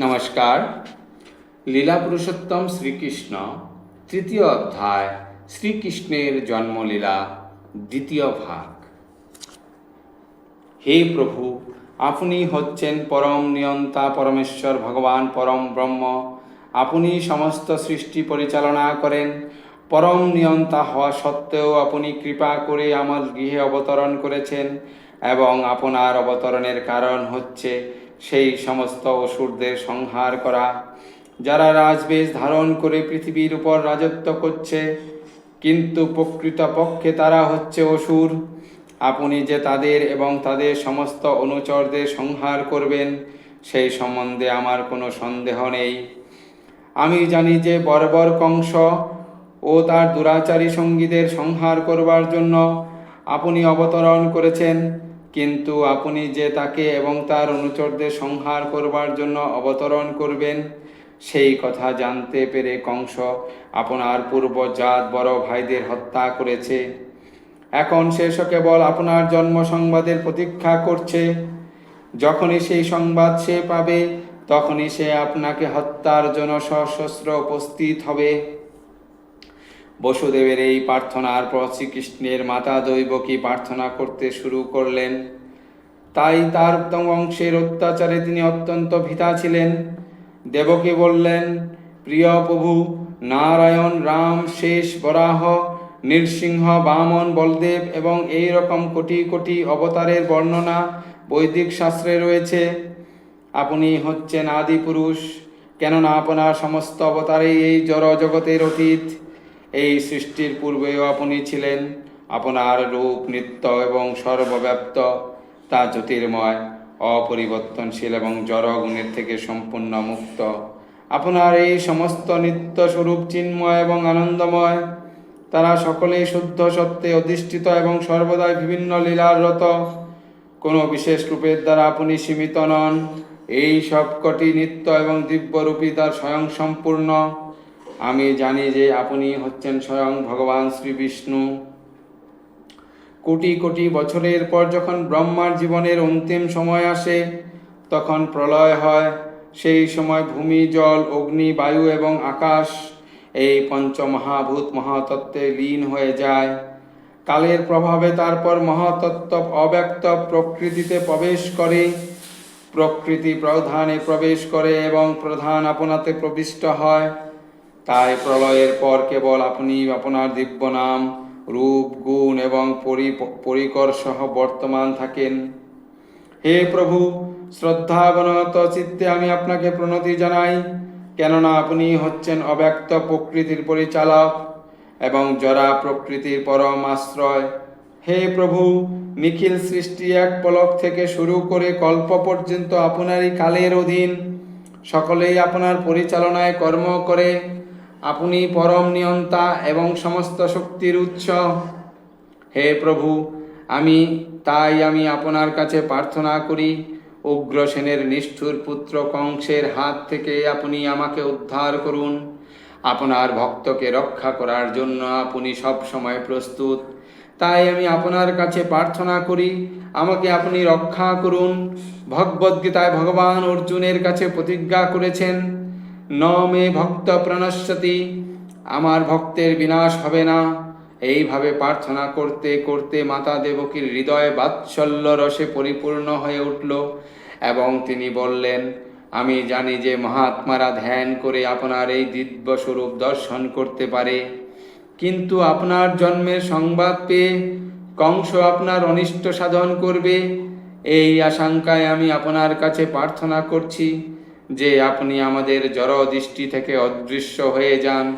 নমস্কার। লীলা পুরুষোত্তম শ্রীকৃষ্ণ, তৃতীয় অধ্যায়, শ্রীকৃষ্ণের জন্মলীলা, দ্বিতীয় ভাগ। হে প্রভু, আপনি হচ্ছেন পরম নিয়ন্তা পরমেশ্বর ভগবান পরম ব্রহ্ম। আপনি সমস্ত সৃষ্টি পরিচালনা করেন। পরম নিয়ন্তা হওয়া সত্ত্বেও আপনি কৃপা করে আমার গৃহে অবতরণ করেছেন এবং আপনার অবতরণের কারণ হচ্ছে সেই সমস্ত অসুরদের সংহার করা, যারা রাজবেশ ধারণ করে পৃথিবীর উপর রাজত্ব করছে, কিন্তু প্রকৃতপক্ষে তারা হচ্ছে অসুর। আপনি যে তাদের এবং তাদের সমস্ত অনুচরদের সংহার করবেন, সেই সম্বন্ধে আমার কোনো সন্দেহ নেই। আমি জানি যে বর্বর কংস ও তার দুরাচারী সঙ্গীদের সংহার করবার জন্য আপনি অবতরণ করেছেন কিন্তু আপনি যে তাকে এবং তার অনুচরদের সংহার করবার জন্য অবতরণ করবেন, সেই কথা জানতে পেরে কংস আপনার পূর্ব পূর্বজাত বড় ভাইদের হত্যা করেছে। এখন সে কেবল আপনার জন্ম সংবাদের প্রতীক্ষা করছে। যখনই সেই সংবাদ সে পাবে, তখনই সে আপনাকে হত্যার জন্য সশস্ত্র উপস্থিত হবে। বসুদেবের এই প্রার্থনার পর শ্রীকৃষ্ণের মাতা দৈবকী প্রার্থনা করতে শুরু করলেন? তাই তার বংশের অত্যাচারে তিনি অত্যন্ত ভীতা ছিলেন। দেবকী বললেন, প্রিয় প্রভু, নারায়ণ, রাম, শেষ, বরাহ, নৃসিংহ, বামন, বলদেব এবং এই রকম কোটি কোটি অবতারের বর্ণনা বৈদিক শাস্ত্রে রয়েছে। আপনি হচ্ছেন আদি পুরুষ কেননা আপনার সমস্ত অবতারেই এই জড় জগতের অতীত। এই সৃষ্টির পূর্বেও আপনি ছিলেন। আপনার রূপ নিত্য এবং সর্বব্যাপ্ত, তা জ্যোতির্ময়, অপরিবর্তনশীল এবং জড় গুণের থেকে সম্পূর্ণ মুক্ত। আপনার এই সমস্ত নিত্য স্বরূপ চিন্ময় এবং আনন্দময়, তারা সকলেই শুদ্ধ সত্ত্বে অধিষ্ঠিত এবং সর্বদাই বিভিন্ন লীলার রত। কোনো বিশেষ রূপের দ্বারা আপনি সীমিত নন। এই সবকটি নিত্য এবং দিব্যরূপী তার স্বয়ং সম্পূর্ণ আমি জানি যে আপনি হচ্ছেন স্বয়ং ভগবান শ্রী বিষ্ণু। কোটি কোটি বছরের পর যখন ব্রহ্মার জীবনের অন্তিম সময় আসে, তখন প্রলয় হয়। সেই সময় ভূমি, জল, অগ্নি, বায়ু এবং আকাশ এই পঞ্চমহাভূত মহাতত্ত্বে লীন হয়ে যায়। কালের প্রভাবে তারপর মহাতত্ত্ব অব্যক্ত প্রকৃতিতে প্রবেশ করে, প্রকৃতি প্রধানে প্রবেশ করে এবং প্রধান আপনাতে প্রবিষ্ট হয়। তাই প্রলয়ের পর কেবল আপনি আপনার দিব্য নাম, রূপ, গুণ এবং পরি পরিকর সহ বর্তমান থাকেন। হে প্রভু, শ্রদ্ধাবনত চিত্তে আমি আপনাকে প্রণতি জানাই, কেননা আপনি হচ্ছেন অব্যক্ত প্রকৃতির পরিচালক এবং জরা প্রকৃতির পরম আশ্রয়। হে প্রভু, নিখিল সৃষ্টি এক পলক থেকে শুরু করে কল্প পর্যন্ত আপনারই কালের অধীন, সকলেই আপনার পরিচালনায় কর্ম করে আপনি পরম নিয়ন্তা এবং সমস্ত শক্তির উৎস। হে প্রভু, আমি, তাই আমি আপনার কাছে প্রার্থনা করি উগ্রসেনের নিষ্ঠুর পুত্র কংসের হাত থেকে আপনি আমাকে উদ্ধার করুন। আপনার ভক্তকে রক্ষা করার জন্য আপনি সব সময় প্রস্তুত। তাই আমি আপনার কাছে প্রার্থনা করি, আমাকে আপনি রক্ষা করুন। ভগবদ্গীতায় ভগবান অর্জুনের কাছে প্রতিজ্ঞা করেছেন ন মে ভক্ত প্রণশ্যতি আমার ভক্তের বিনাশ হবে না। এইভাবে প্রার্থনা করতে করতে মাতা দেবকীর হৃদয় বাৎসল্য রসে পরিপূর্ণ হয়ে উঠল এবং তিনি বললেন, আমি জানি যে মহাত্মারা ধ্যান করে আপনার এই দিব্য স্বরূপ দর্শন করতে পারে। কিন্তু আপনার জন্মের সংবাদ পেয়ে কংস আপনার অনিষ্ট সাধন করবে। এই আশঙ্কায় আমি আপনার কাছে প্রার্থনা করছি যে আপনি আমাদের জড় দৃষ্টি থেকে অদৃশ্য হয়ে যান।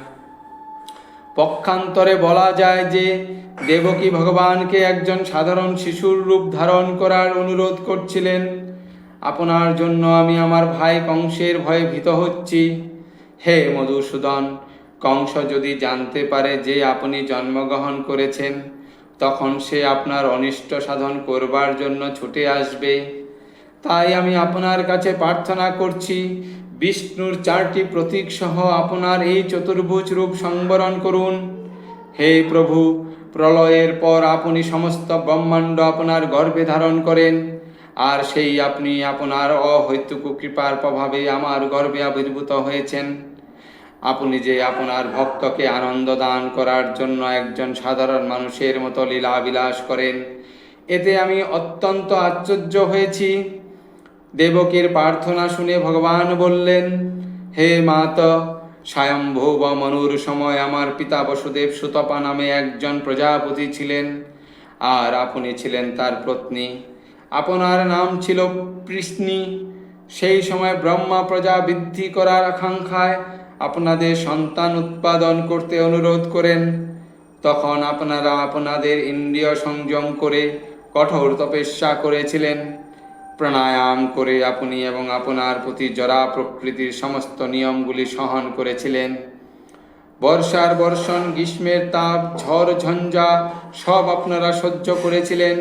পক্ষান্তরে বলা যায় যে, দেবকী ভগবানকে একজন সাধারণ শিশুর রূপ ধারণ করার অনুরোধ করছিলেন। আপনার জন্য আমি আমার ভাই কংসের ভয়ে ভীত হচ্ছি। হে মধুসূদন, কংস যদি জানতে পারে যে আপনি জন্মগ্রহণ করেছেন, তখন সে আপনার অনিষ্ট সাধন করবার জন্য ছুটে আসবে। তাই আমি আপনার কাছে প্রার্থনা করছি, বিষ্ণুর চারটি প্রতীক সহ আপনার এই চতুর্ভুজ রূপ সংবরণ করুন। হে প্রভু, প্রলয়ের পর আপনি সমস্ত ব্রহ্মাণ্ড আপনার গর্ভে ধারণ করেন, আর সেই আপনি আপনার অহৈতুক কৃপার প্রভাবে আমার গর্বে আবির্ভূত হয়েছেন। আপনি যে আপনার ভক্তকে আনন্দ দান করার জন্য একজন সাধারণ মানুষের মতো লীলা বিলাস করেন, এতে আমি অত্যন্ত আশ্চর্য হয়েছি। দেবকীর প্রার্থনা শুনে ভগবান বললেন, হে মাত স্বয়ম্ভুব মনুর সময় আমার পিতা বসুদেব সুতপা নামে একজন প্রজাপতি ছিলেন, আর আপনি ছিলেন তার পত্নী। আপনার নাম ছিল কৃষ্ণী। সেই সময় ব্রহ্মা প্রজা বৃদ্ধি করার আকাঙ্ক্ষায় আপনাদের সন্তান উৎপাদন করতে অনুরোধ করেন। তখন আপনারা আপনাদের ইন্দ্রিয় সংযম করে কঠোর তপস্যা করেছিলেন। প্রাণায়াম করে আপনি এবং আপনার প্রতি জরা প্রকৃতির সমস্ত নিয়মগুলি সহন করেছিলেন। বর্ষার বর্ষণ, গ্রীষ্মের তাপ, ঝড়, ঝঞ্ঝা সব আপনারা সহ্য করেছিলেন,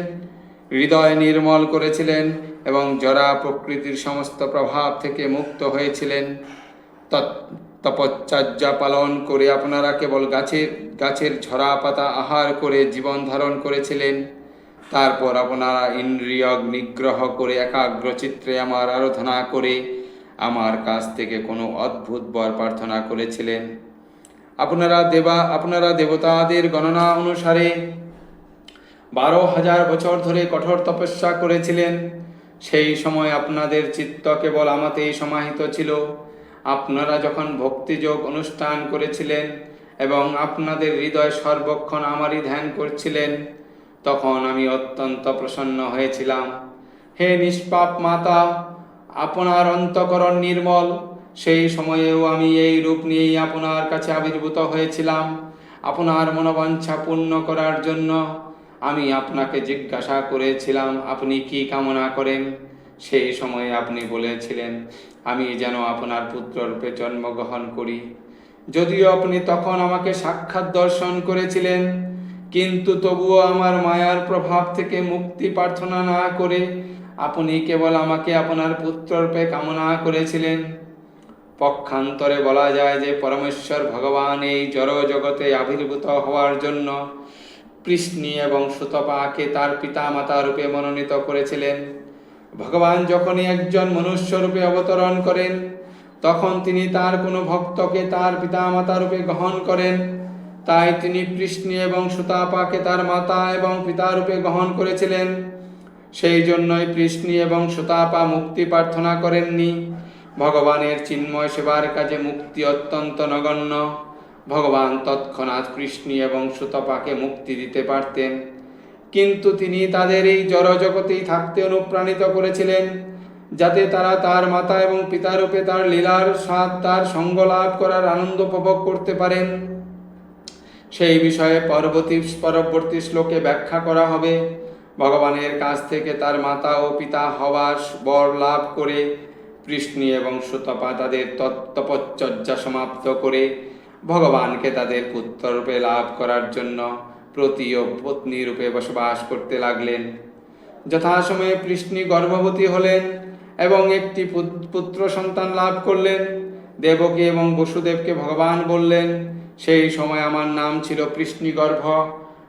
হৃদয় নির্মল করেছিলেন এবং জরা প্রকৃতির সমস্ত প্রভাব থেকে মুক্ত হয়েছিলেন। তপচ্চর্যা পালন করে আপনারা কেবল গাছের গাছের ঝরা পাতা আহার করে জীবন ধারণ করেছিলেন। তারপর আপনারা ইন্দ্রিয় নিগ্রহ করে, একাগ্র চিত্রে আমার আরাধনা করে, আমার কাছ থেকে কোনো অদ্ভুত বর প্রার্থনা করেছিলেন। আপনারা দেবা, আপনারা দেবতাদের গণনা অনুসারে বারো হাজার বছর ধরে কঠোর তপস্যা করেছিলেন। সেই সময় আপনাদের চিত্ত কেবল আমাতেই সমাহিত ছিল। আপনারা যখন ভক্তিযোগ অনুষ্ঠান করেছিলেন এবং আপনাদের হৃদয় সর্বক্ষণ আমারই ধ্যান করছিলেন তখন আমি অত্যন্ত প্রসন্ন হয়েছিলাম। হে নিষ্পাপ মাতা, আপনার অন্তকরণ নির্মল। সেই সময়েও আমি এই রূপ নিয়েই আপনার কাছে আবির্ভূত হয়েছিলাম। আপনার মনোবাঞ্ছা পূর্ণ করার জন্য আমি আপনাকে জিজ্ঞাসা করেছিলাম, আপনি কি কামনা করেন? সেই সময়ে আপনি বলেছিলেন, আমি যেন আপনার পুত্ররূপে জন্মগ্রহণ করি। যদিও আপনি তখন আমাকে সাক্ষাৎ দর্শন করেছিলেন কিন্তু তবুও আমার মায়ার প্রভাব থেকে মুক্তি প্রার্থনা না করে আপনি কেবল আমাকে আপনার পুত্ররূপে কামনা করেছিলেন। পক্ষান্তরে বলা যায় যে পরমেশ্বর ভগবান এই জড় জগতে আবির্ভূত হওয়ার জন্য কৃষ্ণী এবং সুতপাকে তার পিতা মাতা রূপে মনোনীত করেছিলেন। ভগবান যখনই একজন মনুষ্য রূপে অবতরণ করেন, তখন তিনি তার কোনো ভক্তকে তার পিতা মাতা রূপে গ্রহণ করেন তাই তিনি কৃষ্ণী এবং সুতাপাকে তার মাতা এবং পিতা রূপে গ্রহণ করেছিলেন। সেই জন্যই কৃষ্ণী এবং সুতাপা মুক্তি প্রার্থনা করেননি। ভগবানের চিন্ময় সেবার কাজে মুক্তি অত্যন্ত নগণ্য। ভগবান তৎক্ষণাৎ কৃষ্ণী এবং সুতপাকে মুক্তি দিতে পারতেন। কিন্তু তিনি তাদের এই জড়জগতেই থাকতে অনুপ্রাণিত করেছিলেন, যাতে তারা তার মাতা এবং পিতারূপে তার লীলার স্বাদ, তার সঙ্গ লাভ করার আনন্দ উপভোগ করতে পারেন। সেই বিষয়ে পরবর্তী পরবর্তী শ্লোকে ব্যাখ্যা করা হবে। ভগবানের কাছ থেকে তার মাতা ও পিতা হওয়ার বর লাভ করে কৃষ্ণী এবং সুতপা তাদের তত্ত্বপচর্যা সমাপ্ত করে ভগবানকে তাদের পুত্ররূপে লাভ করার জন্য প্রতি ও পত্নী রূপে বসবাস করতে লাগলেন। যথাসময়ে কৃষ্ণী গর্ভবতী হলেন এবং একটি পুত- পুত্র সন্তান লাভ করলেন। দেবকী এবং বসুদেবকে ভগবান বললেন সেই সময় আমার নাম ছিল কৃষ্ণী গর্ভ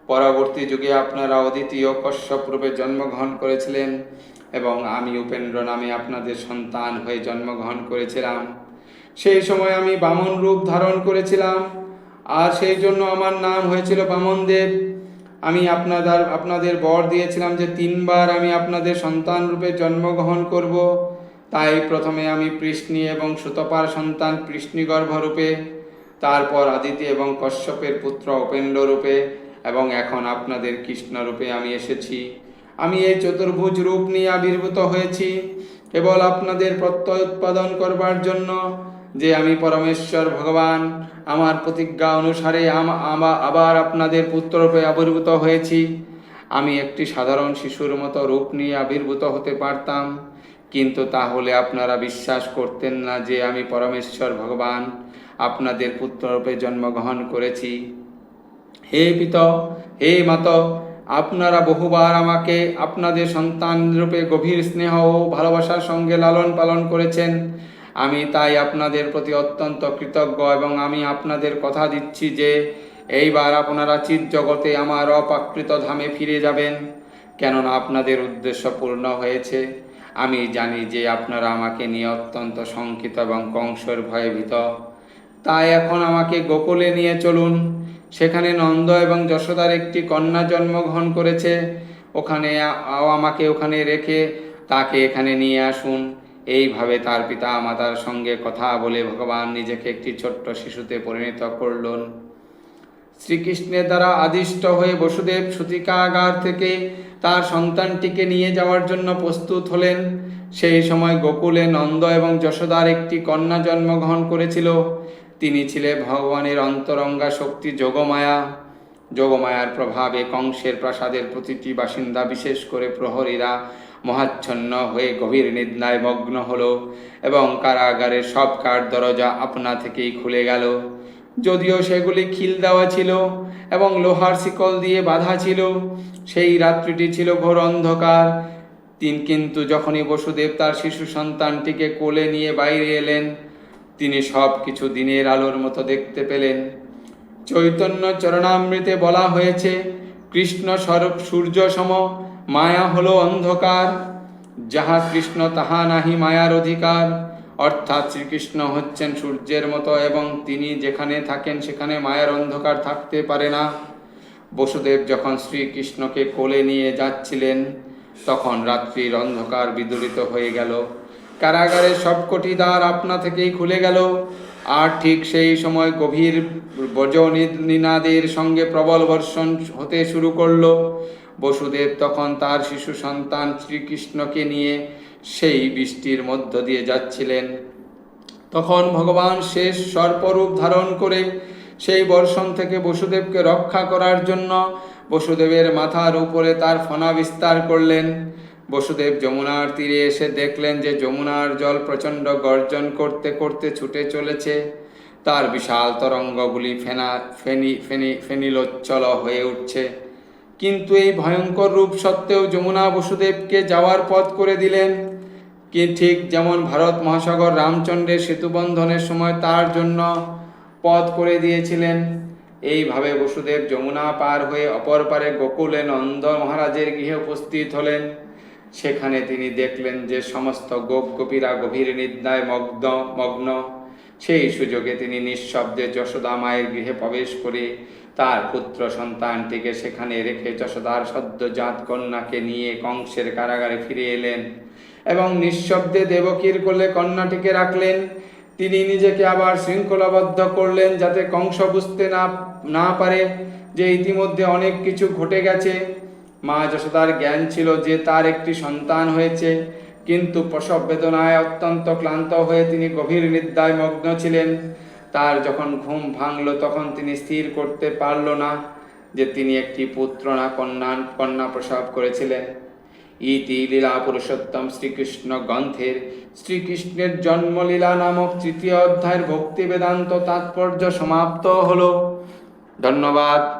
পরবর্তী যুগে আপনারা অদ্বিতীয় কশ্যপ রূপে জন্মগ্রহণ করেছিলেন এবং আমি উপেন্দ্র নামে আপনাদের সন্তান হয়ে জন্মগ্রহণ করেছিলাম। সেই সময় আমি বামন রূপ ধারণ করেছিলাম। আর সেই জন্য আমার নাম হয়েছিল বামন দেব আমি আপনাদের আপনাদের বর দিয়েছিলাম যে তিনবার আমি আপনাদের সন্তান রূপে জন্মগ্রহণ করব। তাই প্রথমে আমি কৃষ্ণী এবং সুতপার সন্তান কৃষ্ণীগর্ভ রূপে তারপর আদিতি এবং কশ্যপের পুত্র উপেন্দ্র রূপে এবং এখন আপনাদের কৃষ্ণ রূপে আমি এসেছি। আমি এই চতুর্ভুজ রূপ নিয়ে আবির্ভূত হয়েছি। কেবল আপনাদের প্রত্যয় উৎপাদন করবার জন্য যে আমি পরমেশ্বর ভগবান, আমার প্রতিজ্ঞা অনুসারে আবার আপনাদের পুত্ররূপে আবির্ভূত হয়েছি। আমি একটি সাধারণ শিশুর মতো রূপ নিয়ে আবির্ভূত হতে পারতাম, কিন্তু তাহলে আপনারা বিশ্বাস করতেন না যে আমি পরমেশ্বর ভগবান। আপনাদের পুত্ররূপে জন্মগ্রহণ করেছি। হে পিত, হে মাত, আপনারা বহুবার আমাকে আপনাদের সন্তান রূপে গভীর স্নেহ ও ভালোবাসার সঙ্গে লালন পালন করেছেন। আমি তাই আপনাদের প্রতি অত্যন্ত কৃতজ্ঞ এবং আমি আপনাদের কথা দিচ্ছি যে, এইবার আপনারা চিৎ জগতে আমার অপাকৃত ধামে ফিরে যাবেন। কেননা আপনাদের উদ্দেশ্য পূর্ণ হয়েছে। আমি জানি যে আপনারা আমাকে নিয়ে অত্যন্ত শঙ্কিত এবং কংসের ভয়ে ভীত। তাই এখন আমাকে গোকুলে নিয়ে চলুন। সেখানে নন্দ এবং যশোদার একটি কন্যা জন্মগ্রহণ করেছে। ওখানে আমাকে ওখানে রেখে তাকে এখানে নিয়ে আসুন। এইভাবে তার পিতা মাতার সঙ্গে কথা বলে ভগবান নিজেকে একটি ছোট্ট শিশুতে পরিণত করলেন। শ্রীকৃষ্ণের দ্বারা আদিষ্ট হয়ে বসুদেব সুতিকাগার থেকে তার সন্তানটিকে নিয়ে যাওয়ার জন্য প্রস্তুত হলেন। সেই সময় গোকুলে নন্দ এবং যশোদার একটি কন্যা জন্মগ্রহণ করেছিল। তিনি ছিলেন ভগবানের অন্তরঙ্গা শক্তি যোগমায়া। যোগমায়ার প্রভাবে কংসের প্রাসাদের প্রতিটি বাসিন্দা বিশেষ করে প্রহরীরা মহাচ্ছন্ন হয়ে গভীর নিদ্রায় মগ্ন হলো এবং কারাগারের সব কাঠ দরজা আপনা থেকেই খুলে গেল। যদিও সেগুলি খিল দেওয়া ছিল এবং লোহার শিকল দিয়ে বাঁধা ছিল, সেই রাত্রিটি ছিল ঘোর অন্ধকার। তিন কিন্তু যখনই বসুদেব তার শিশু সন্তানটিকে কোলে নিয়ে বাইরে এলেন তিনি সব কিছু দিনের আলোর মতো দেখতে পেলেন। চৈতন্য চরণামৃতে বলা হয়েছে, কৃষ্ণ স্বরূপ সূর্য সম, মায়া হলো অন্ধকার। যাহা কৃষ্ণ, তাহা নাহি মায়ার অধিকার। অর্থাৎ শ্রীকৃষ্ণ হচ্ছেন সূর্যের মতো এবং তিনি যেখানে থাকেন সেখানে মায়ার অন্ধকার থাকতে পারে না। বসুদেব যখন শ্রীকৃষ্ণকে কোলে নিয়ে যাচ্ছিলেন, তখন রাত্রির অন্ধকার বিদূরিত হয়ে গেল। কারাগারের সবকটি দ্বার আপনা থেকেই খুলে গেল। আর ঠিক সেই সময় গভীর বজ নিনাদের সঙ্গে প্রবল বর্ষণ হতে শুরু করল। বসুদেব তখন তার শিশু সন্তান শ্রীকৃষ্ণকে নিয়ে সেই বৃষ্টির মধ্য দিয়ে যাচ্ছিলেন। তখন ভগবান শেষ সর্পরূপ ধারণ করে সেই বর্ষণ থেকে বসুদেবকে রক্ষা করার জন্য বসুদেবের মাথার উপরে তার ফনা বিস্তার করলেন। বসুদেব যমুনার তীরে এসে দেখলেন যে যমুনার জল প্রচণ্ড গর্জন করতে করতে ছুটে চলেছে। তার বিশাল তরঙ্গগুলি ফেনা, ফেনি ফেনি, ফেনিলোচ্ছল হয়ে উঠছে। কিন্তু এই ভয়ঙ্কর রূপ সত্ত্বেও যমুনা বসুদেবকে যাওয়ার পথ করে দিলেন। কি ঠিক যেমন ভারত মহাসাগর রামচন্দ্রের সেতুবন্ধনের সময় তার জন্য পথ করে দিয়েছিলেন, এইভাবে বসুদেব যমুনা পার হয়ে অপর পারে গোকুলে নন্দ মহারাজের গৃহে উপস্থিত হলেন। সেখানে তিনি দেখলেন যে সমস্ত গোপ গোপীরা গভীর নিদ্রায় মগ্ন মগ্ন। সেই সুযোগে তিনি নিঃশব্দে যশোদা মায়ের গৃহে প্রবেশ করে তার পুত্র সন্তানটিকে সেখানে রেখে যশোদার সদ্যজাত কন্যাকে নিয়ে কংসের কারাগারে ফিরে এলেন এবং নিঃশব্দে দেবকীর কোলে কন্যাটিকে রাখলেন। তিনি নিজেকে আবার শৃঙ্খলাবদ্ধ করলেন যাতে কংস বুঝতে না না পারে যে ইতিমধ্যে অনেক কিছু ঘটে গেছে। মা যশোদার জ্ঞান ছিল যে তার একটি সন্তান হয়েছে। কিন্তু প্রসব বেদনায় অত্যন্ত ক্লান্ত হয়ে তিনি গভীর নিদ্রায় মগ্ন ছিলেন। তার যখন ঘুম ভাঙল তখন তিনি স্থির করতে পারল না যে তিনি একটি পুত্র না, কন্যা কন্যা প্রসব করেছিলেন। ইতি লীলা পুরুষোত্তম শ্রীকৃষ্ণ গ্রন্থের শ্রীকৃষ্ণের জন্মলীলা নামক তৃতীয় অধ্যায়ের ভক্তি বেদান্ত তাৎপর্য সমাপ্ত হল। ধন্যবাদ।